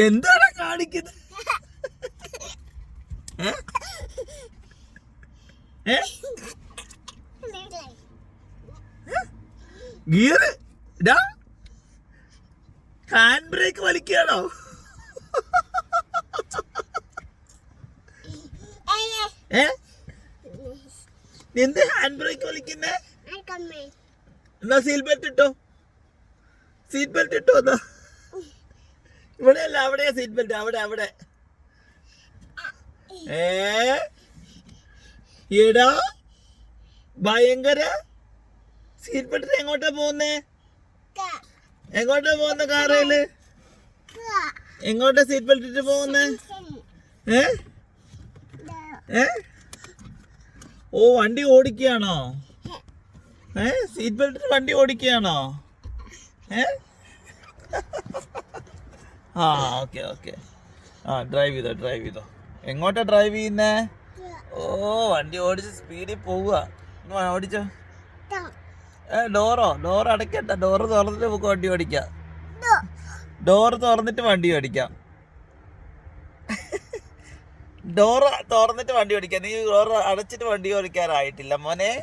എന്താണ് കാണിക്കുന്നത്? Gear? Hand brake വലിക്കുകയാണോ? ഏ? എന്ത് ഹാൻഡ് ബ്രേക്ക് വലിക്കുന്നേ? എന്നാ സീറ്റ് ബെൽറ്റ് ഇട്ടോ? സീറ്റ് ബെൽറ്റ് ഇട്ടോ എന്നാ? ഇവിടെ അല്ല അവിടെ സീറ്റ് ബെൽറ്റ് അവിടെ അവിടെ. ഏ? എടാ ഭയങ്കര സീറ്റ് ബെൽറ്റ് എങ്ങോട്ടാ പോകുന്നേ? എങ്ങോട്ടാ പോകുന്ന കാറയിൽ എങ്ങോട്ടാ സീറ്റ് ബെൽറ്റ് ഇട്ട് പോകുന്നേ? ഏ? ഏ? ഓ വണ്ടി ഓടിക്കുകയാണോ? ഏ? സീറ്റ് ബെൽറ്റ് വണ്ടി ഓടിക്കുകയാണോ? ഏ? ആ ഓക്കെ ഓക്കെ. ആ ഡ്രൈവ് ചെയ്തോ ഡ്രൈവ് ചെയ്തോ. എങ്ങോട്ടാ ഡ്രൈവ് ചെയ്യുന്നേ? ഓ വണ്ടി ഓടിച്ച് സ്പീഡിൽ പോവുക. ഓടിച്ചോ. ഏ ഡോറോ ഡോർ അടയ്ക്കണ്ട. ഡോറ് തുറന്നിട്ട് നമുക്ക് വണ്ടി ഓടിക്കാം. ഡോർ തുറന്നിട്ട് വണ്ടി ഓടിക്കാം. ഡോറ് തുറന്നിട്ട് വണ്ടി ഓടിക്കാം. നീ ഡോറ് അടച്ചിട്ട് വണ്ടി ഓടിക്കാറായിട്ടില്ല മോനെ.